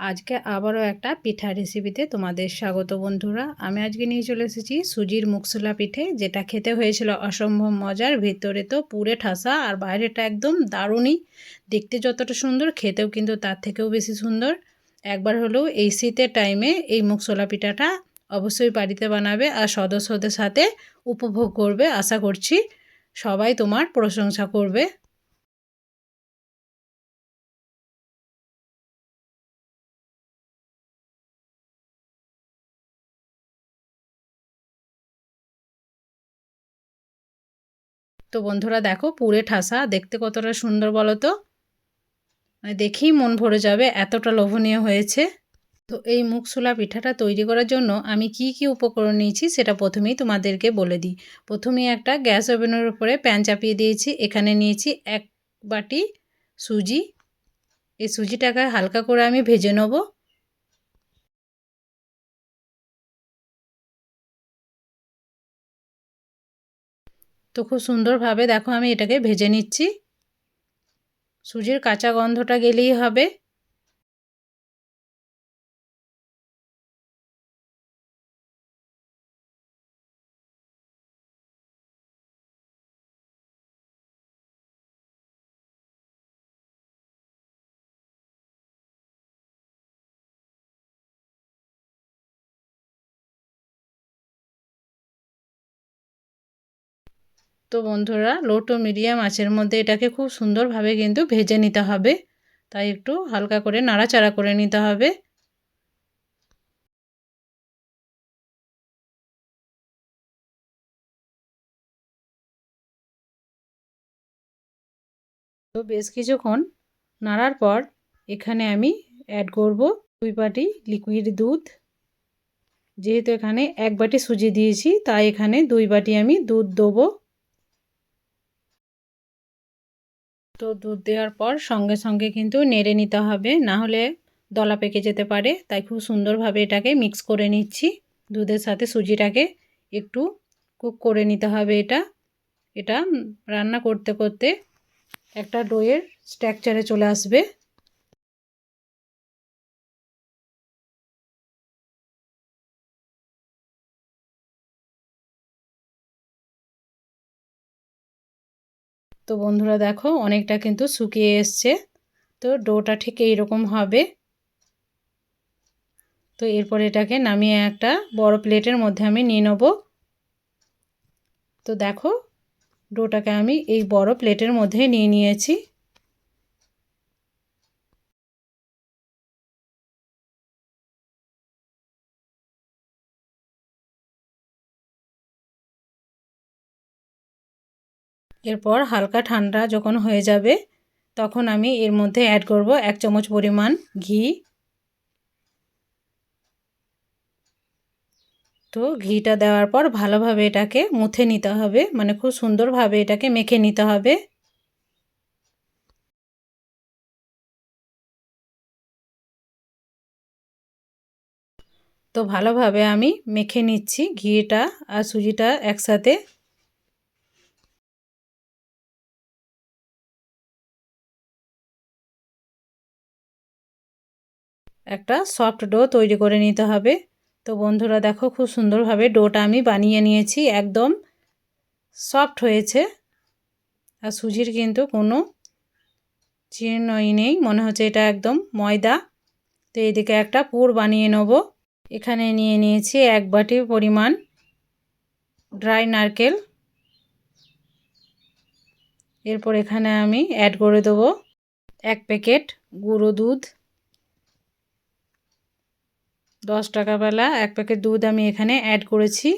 আজকে আবারও একটা পিঠা রেসিপিতে তোমাদের স্বাগত বন্ধুরা। আমি আজকে নিয়ে চলে এসেছি সুজির মুখসোলা পিঠে, যেটা খেতে হয়েছিল অসম্ভব মজার। ভেতরে তো পুরে ঠাসা আর বাইরেটা একদম দারুণই। দেখতে যতটা সুন্দর, খেতেও কিন্তু তার থেকেও বেশি সুন্দর। একবার হলেও এই শীতের টাইমে এই মুখসোলা পিঠাটা অবশ্যই বাড়িতে বানাবে আর সদস্যদের সাথে উপভোগ করবে, আশা করছি সবাই তোমার প্রশংসা করবে। তো বন্ধুরা দেখো পুরে ঠাসা, দেখতে কতটা সুন্দর বলো তো? মানে দেখেই মন ভরে যাবে, এতটা লোভনীয় হয়েছে। তো এই মুখশোলা পিঠাটা তৈরি করার জন্য আমি কি কি উপকরণ নিয়েছি সেটা প্রথমেই তোমাদেরকে বলে দিই। প্রথমেই একটা গ্যাস ওভেনের উপরে প্যান চাপিয়ে দিয়েছি, এখানে নিয়েছি এক বাটি সুজি। এই সুজিটাকে হালকা করে আমি ভেজে নেব। তো খুব সুন্দরভাবে দেখো আমি এটাকে ভেজে নিচ্ছি। সুজির কাঁচা গন্ধটা গেলেই হবে। তো বন্ধুরা লো টু মিডিয়াম আঁচের মধ্যে এটাকে খুব সুন্দরভাবে কিন্তু ভেজে নিতে হবে। তাই একটু হালকা করে নাড়াচাড়া করে নিতে হবে। তো বেশ কিছুক্ষণ নাড়ার পর এখানে আমি অ্যাড করব দুই বাটি লিকুইড দুধ। যেহেতু এখানে এক বাটি সুজি দিয়েছি, তাই এখানে দুই বাটি আমি দুধ দেবো। তো দুধ দেওয়ার পর সঙ্গে সঙ্গে কিন্তু নেড়ে নিতে হবে। না হলে দলা পেকে যেতে পারে। তাই খুব সুন্দরভাবে এটাকে মিক্স করে নিচ্ছি। দুধের সাথে সুজিটাকে একটু কুক করে নিতে হবে এটা। এটা রান্না করতে করতে একটা ডোয়ের স্ট্রাকচারে চলে আসবে। তো বন্ধুরা দেখো, অনেকটা কিন্তু শুকিয়ে এসছে। তো ডোটা ঠিক এইরকম হবে। তো এরপর এটাকে নামিয়ে একটা বড় প্লেটের মধ্যে আমি নিয়ে নেব। তো দেখো, ডোটাকে আমি এই বড় প্লেটের মধ্যে নিয়ে নিয়েছি। এরপর হালকা ঠান্ডা যখন হয়ে যাবে, তখন আমি এর মধ্যে অ্যাড করব এক চামচ পরিমাণ ঘি। তো ঘিটা দেওয়ার পর ভালোভাবে এটাকে মুথে নিতে হবে মানে খুব সুন্দরভাবে এটাকে মেখে নিতে হবে। তো ভালোভাবে আমি মেখে নিচ্ছি ঘিটা আর সুজিটা একসাথে। একটা সফট ডো তৈরি করে নিতে হবে। তো বন্ধুরা দেখো খুব সুন্দরভাবে ডোটা আমি বানিয়ে নিয়েছি, একদম সফট হয়েছে। আর সুজির কিন্তু কোনো চিহ্নই নেই, মনে হচ্ছে এটা একদম ময়দা। তো এদিকে একটা পুর বানিয়ে নেব। এখানে নিয়ে নিয়েছি এক বাটি পরিমাণ ড্রাই নারকেল। এরপর এখানে আমি অ্যাড করে দেবো এক প্যাকেট গুঁড়ো দুধ। দশ টাকাবেলা এক প্যাকেট দুধ আমি এখানে অ্যাড করেছি।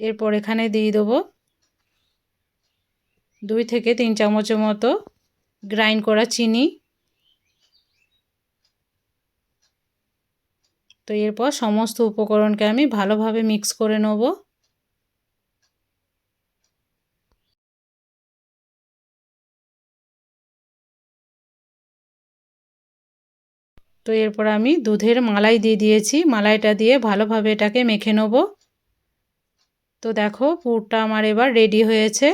এরপর এখানে দিয়ে দেবো দুই থেকে তিন চামচের মতো গ্রাইন্ড করা চিনি। তো এরপর সমস্ত উপকরণকে আমি ভালোভাবে মিক্স করে নেব। তো এরপর আমি দুধের মালাই দিয়ে দিয়েছি। মালাইটা দিয়ে ভালোভাবে এটাকে মেখে নেব। তো দেখো পুরটা আমার এবার রেডি হয়েছে।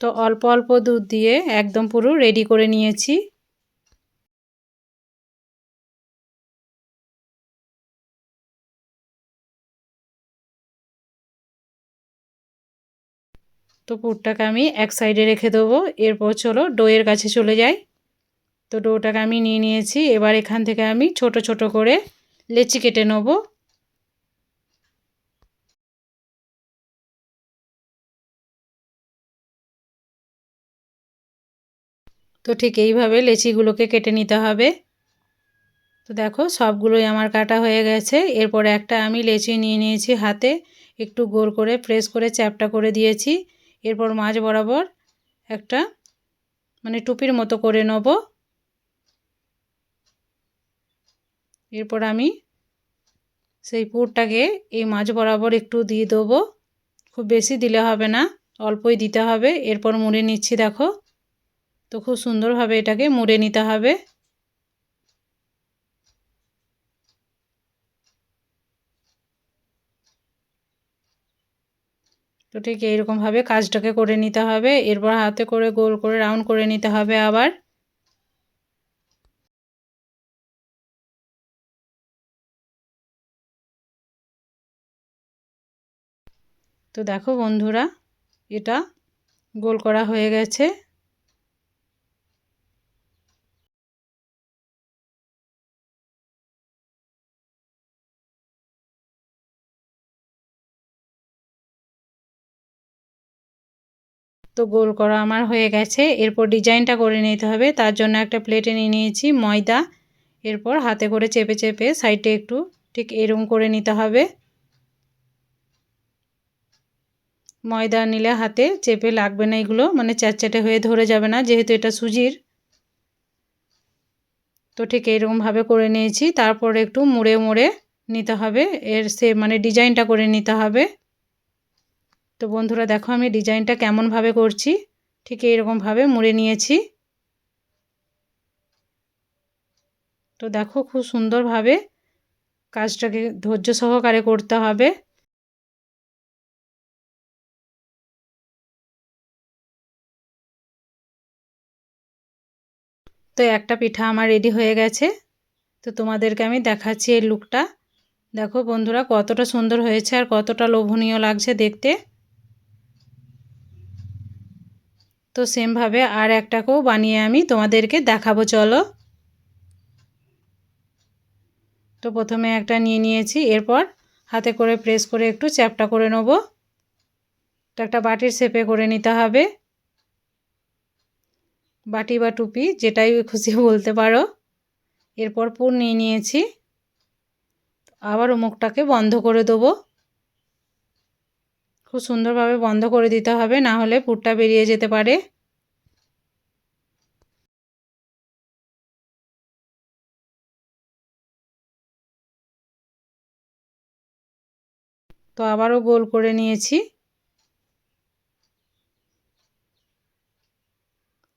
তো অল্প অল্প দুধ দিয়ে একদম পুরো রেডি করে নিয়েছি। তো পুরটাকে আমি এক সাইডে রেখে দেবো। এরপর চলো ডোয়ের কাছে চলে যাই। তো ডোটাকে আমি নিয়ে নিয়েছি। এবার এখান থেকে আমি ছোট ছোট করে লেচি কেটে নেব। তো ঠিক এইভাবে লেচিগুলোকে কেটে নিতে হবে। তো দেখো সবগুলোই আমার কাটা হয়ে গেছে। এরপর একটা আমি লেচি নিয়ে নিয়েছি হাতে। একটু গোল করে প্রেস করে চ্যাপটা করে দিয়েছি। এরপর মাছ বরাবর একটা মানে টুপির মতো করে নেব। এরপর আমি সেই পুরটাকে এই মাছ বরাবর একটু দিয়ে দেবো। খুব বেশি দিলে হবে না, অল্পই দিতে হবে। এরপর মুড়ে নিচ্ছি, দেখো। তো খুব সুন্দরভাবে এটাকে মুড়ে নিতে হবে। তো ঠিক এইরকমভাবে কাজটাকে করে নিতে হবে। এরপর হাতে করে গোল করে রাউন্ড করে নিতে হবে আবার। তো দেখো বন্ধুরা, এটা গোল করা হয়ে গেছে। তো গোল করা আমার হয়ে গেছে। এরপর ডিজাইনটা করে নিতে হবে। তার জন্য একটা প্লেটে নিয়ে নিয়েছি ময়দা। এরপর হাতে করে চেপে চেপে সাইডে একটু ঠিক এরম করে নিতে হবে। ময়দা নিলে হাতে চেপে লাগবে না এগুলো মানে চ্যাটচ্যাটে হয়ে ধরে যাবে না, যেহেতু এটা সুজির। তো ঠিক এইরকমভাবে করে নিয়েছি। তারপর একটু মুড়ে মুড়ে নিতে হবে। এর সে মানে ডিজাইনটা করে নিতে হবে। তো বন্ধুরা দেখো আমি ডিজাইনটা কেমনভাবে করছি? ঠিক এইরকমভাবে মুড়ে নিয়েছি। তো দেখো খুব সুন্দরভাবে কাজটাকে ধৈর্য সহকারে করতে হবে। তো একটা পিঠা আমার রেডি হয়ে গেছে। তো তোমাদেরকে আমি দেখাচ্ছি এই লুকটা দেখো বন্ধুরা কতটা সুন্দর হয়েছে আর কতটা লোভনীয় লাগছে দেখতে। তো সেমভাবে আর একটাকেও বানিয়ে আমি তোমাদেরকে দেখাবো, চলো। তো প্রথমে একটা নিয়ে নিয়েছি, এরপর হাতে করে প্রেস করে একটু চ্যাপটা করে নেব। তো একটা বাটির শেপে করে নিতে হবে। বাটি বা টুপি, যেটাই খুশি বলতে পারো। এরপর পুর নিয়ে নিয়েছি। আবারও মুখটাকে বন্ধ করে দেবো। খুব সুন্দরভাবে বন্ধ করে দিতে হবে, না হলে পুরটা বেরিয়ে যেতে পারে। তো আবারও গোল করে নিয়েছি।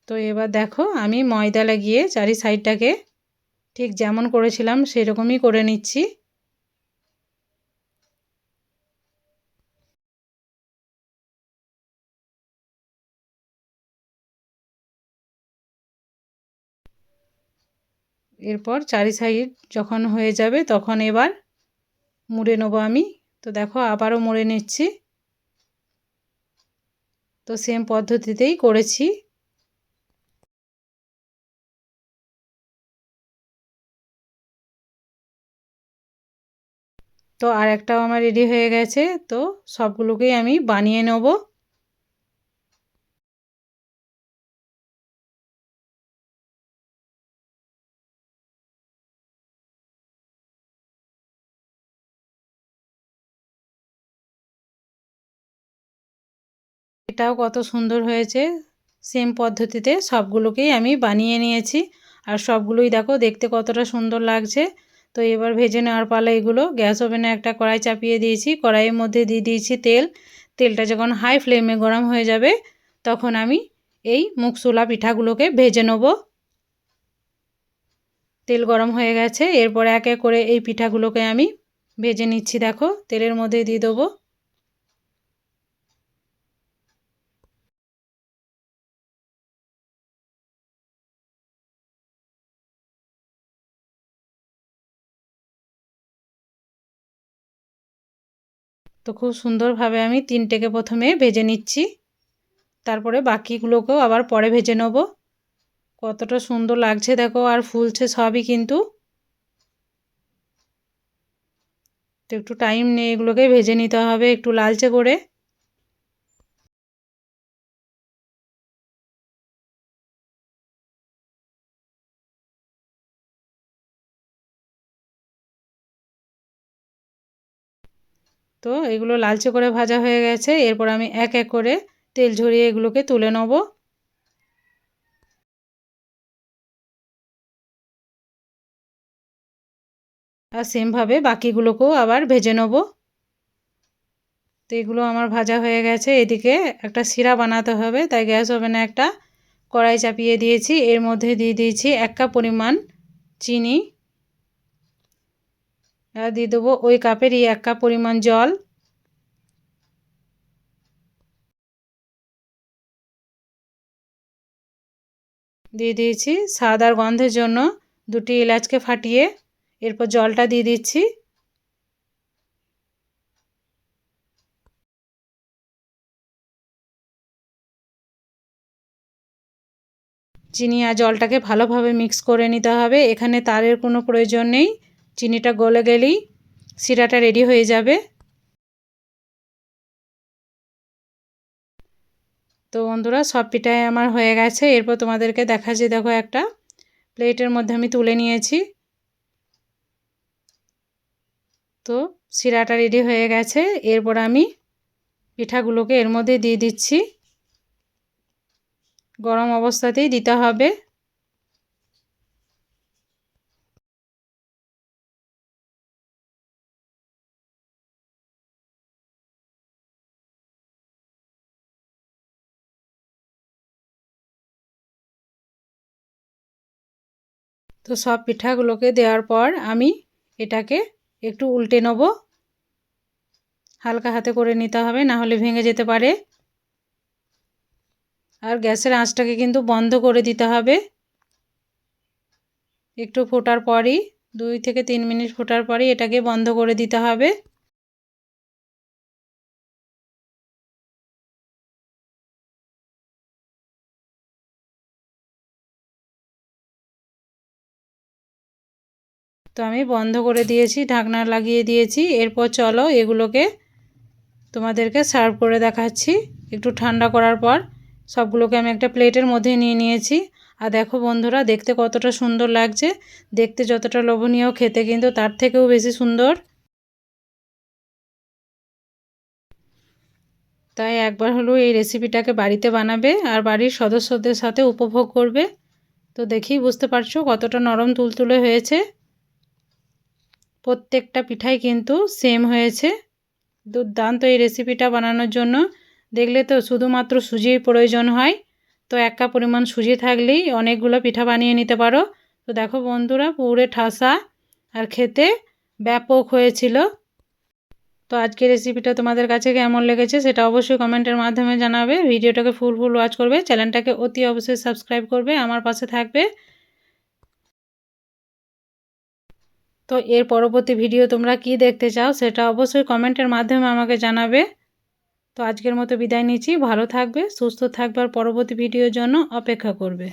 তো এবার দেখো, আমি ময়দা লাগিয়ে চারি সাইডটাকে ঠিক যেমন করেছিলাম সেরকমই করে নিচ্ছি। এরপর চারি সাইড যখন হয়ে যাবে তখন এবার মুড়ে নেব আমি। তো দেখো আবারও মুড়ে নিচ্ছি। তো সেম পদ্ধতিতেই করেছি। তো আর একটাও আমার রেডি হয়ে গেছে। তো সবগুলোকেই আমি বানিয়ে নেব। এটাও কত সুন্দর হয়েছে। সেম পদ্ধতিতে সবগুলোকেই আমি বানিয়ে নিয়েছি। আর সবগুলোই দেখো দেখতে কতটা সুন্দর লাগছে। তো এবার ভেজে নেওয়ার পালা এগুলো গ্যাস ওভেনে একটা কড়াই চাপিয়ে দিয়েছি। কড়াইয়ের মধ্যে দিয়ে দিয়েছি তেল। তেলটা যখন হাই ফ্লেমে গরম হয়ে যাবে, তখন আমি এই মুখশোলা পিঠাগুলোকে ভেজে নেব। তেল গরম হয়ে গেছে। এরপর এক করে এই পিঠাগুলোকে আমি ভেজে নিচ্ছি, দেখো। তেলের মধ্যে দিয়ে দেবো। তো খুব সুন্দরভাবে আমি তিনটেকে প্রথমে ভেজে নিচ্ছি। তারপরে বাকিগুলোকেও আবার পরে ভেজে নেব। কতটা সুন্দর লাগছে দেখো, আর ফুলছে সবই কিন্তু। তো একটু টাইম নিয়ে এগুলোকে ভেজে নিতে হবে একটু লালচে করে। তো এগুলো লালচে করে ভাজা হয়ে গেছে। এরপর আমি এক এক করে তেল ঝরিয়ে এগুলোকে তুলে নেব। আর সেমভাবে বাকিগুলোকেও আবার ভেজে নেব। তো এগুলো আমার ভাজা হয়ে গেছে। এদিকে একটা শিরা বানাতে হবে, তাই গ্যাস ওভেনে একটা কড়াই চাপিয়ে দিয়েছি। এর মধ্যে দিয়ে দিয়েছি এক কাপ পরিমাণ চিনি। দিয়ে দেবো ওই কাপেরই এক কাপ পরিমাণ জল। দিয়ে দিয়েছি স্বাদ আর গন্ধের জন্য দুটি এলাচকে ফাটিয়ে এরপর জলটা দিয়ে দিচ্ছি। চিনি আর জলটাকে ভালোভাবে মিক্স করে নিতে হবে, এখানে তারের কোনো প্রয়োজন নেই। চিনিটা গলে গেলেই শিরাটা রেডি হয়ে যাবে। তো বন্ধুরা, সব পিঠাই আমার হয়ে গেছে। এরপর তোমাদেরকে দেখাচ্ছি, দেখো একটা প্লেটের মধ্যে আমি তুলে নিয়েছি। তো শিরাটা রেডি হয়ে গেছে। এরপর আমি পিঠাগুলোকে এর মধ্যে দিয়ে দিচ্ছি। গরম অবস্থাতেই দিতে হবে। তো সব পিঠাগুলোকে দেওয়ার পর আমি এটাকে একটু উল্টে নেব। হালকা হাতে করে নিতে হবে, না হলে ভেঙে যেতে পারে। আর গ্যাসের আঁচটাকে কিন্তু বন্ধ করে দিতে হবে। একটু ফোটার পরই, দুই থেকে তিন মিনিট ফোটার পরই এটাকে বন্ধ করে দিতে হবে। তো আমি বন্ধ করে দিয়েছি, ঢাকনা লাগিয়ে দিয়েছি। এরপর চলো এগুলোকে তোমাদেরকে সার্ভ করে দেখাচ্ছি। একটু ঠান্ডা করার পর সবগুলোকে আমি একটা প্লেটের মধ্যে নিয়ে নিয়েছি। আর দেখো বন্ধুরা, দেখতে কতটা সুন্দর লাগছে। দেখতে যতটা লোভনীয়, খেতে কিন্তু তার থেকেও বেশি সুন্দর। তাই একবার হলেও এই রেসিপিটাকে বাড়িতে বানাবে আর বাড়ির সদস্যদের সাথে উপভোগ করবে। তো দেখি বুঝতে পারছ কতটা নরম তুলতুলে হয়েছে। প্রত্যেকটা পিঠাই কিন্তু সেম হয়েছে। দুর্দান্ত এই রেসিপিটা বানানোর জন্য। দেখলে তো শুধুমাত্র সুজির প্রয়োজন হয়। তো এক কাপ পরিমাণ সুজি থাকলেই অনেকগুলো পিঠা বানিয়ে নিতে পারো। তো দেখো বন্ধুরা, পুরে ঠাসা আর খেতে ব্যাপক হয়েছিল। তো আজকের রেসিপিটা তোমাদের কাছে কেমন লেগেছে সেটা অবশ্যই কমেন্টের মাধ্যমে জানাবে। ভিডিওটাকে ফুল ফুল ওয়াচ করবে। চ্যানেলটাকে অতি অবশ্যই সাবস্ক্রাইব করবে। আমার পাশে থাকবে। তো এর পরবর্তী ভিডিও তোমরা কি দেখতে চাও সেটা অবশ্যই কমেন্টের মাধ্যমে আমাকে জানাবে। তো আজকের মতো বিদায় নিচ্ছি, ভালো থাকবে, সুস্থ থাকবার পরবর্তী ভিডিওর জন্য অপেক্ষা করবে।